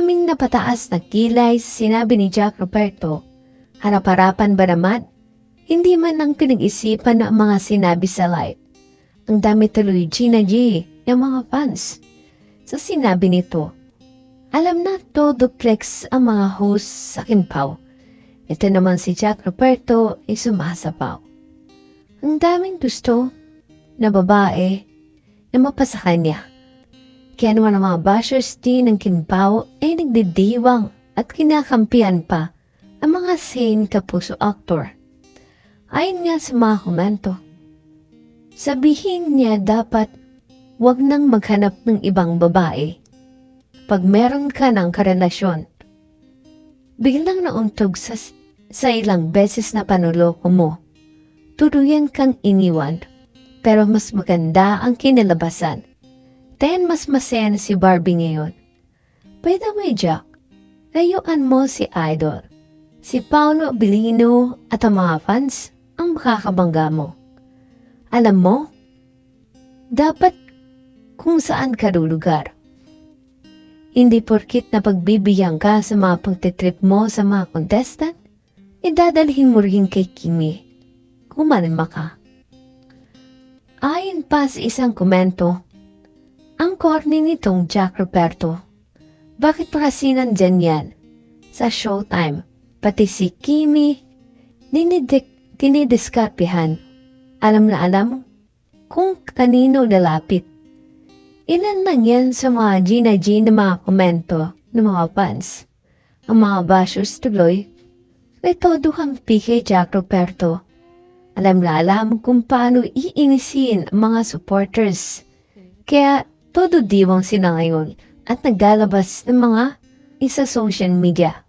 daming napataas na kilay sinabi ni Jack Roberto. Harap-harapan ba naman? Hindi man ang pinag-isipan ng mga sinabi sa live. Ang dami tuloy Gina G ng mga fans. Sa sinabi nito, alam na to duplex ang mga host sa Kimpaw. Ito naman si Jack Roberto ay sumasapaw. Ang daming gusto na babae na mapasa kanya. Kaya naman ang mga bashers din ng Kimpaw ay nagdidiwang at kinakampihan pa ang mga sane kapuso actor. Ayon nga sa mga komento, sabihin niya dapat wag nang maghanap ng ibang babae pag meron ka ng karelasyon. Biglang nauntog sa, sa ilang beses na panuloko mo. Tuluyan kang iniwan, pero mas maganda ang kinalabasan. Ten mas masaya na si Barbie ngayon. By the way, Jack, layuan mo si Idol. Si Paolo Abilino at ang mga fans ang makakabangga mo. Alam mo, dapat kung saan ka lulugar. Hindi porkit na pagbibigyan ka sa mga pagtitrip mo sa mga contestant, idadalhin mo rin kay Kimi. Kumalma ka. Ayon pa sa isang komento, ang corny nitong Jack Roberto. Bakit pa kasi nandyan yan? Sa showtime, pati si Kimi, dinidik, dinidiskarpihan. Alam na alam kung kanino lalapit. Ilan lang yan sa mga Gina G na mga komento ng mga fans. Ang mga bashers tuloy, may todo kang PK Jack Roberto. Alam na alam kung paano iinisin ang mga supporters. Kaya todo diwang sila ngayon at naglalabas ng mga isa social media.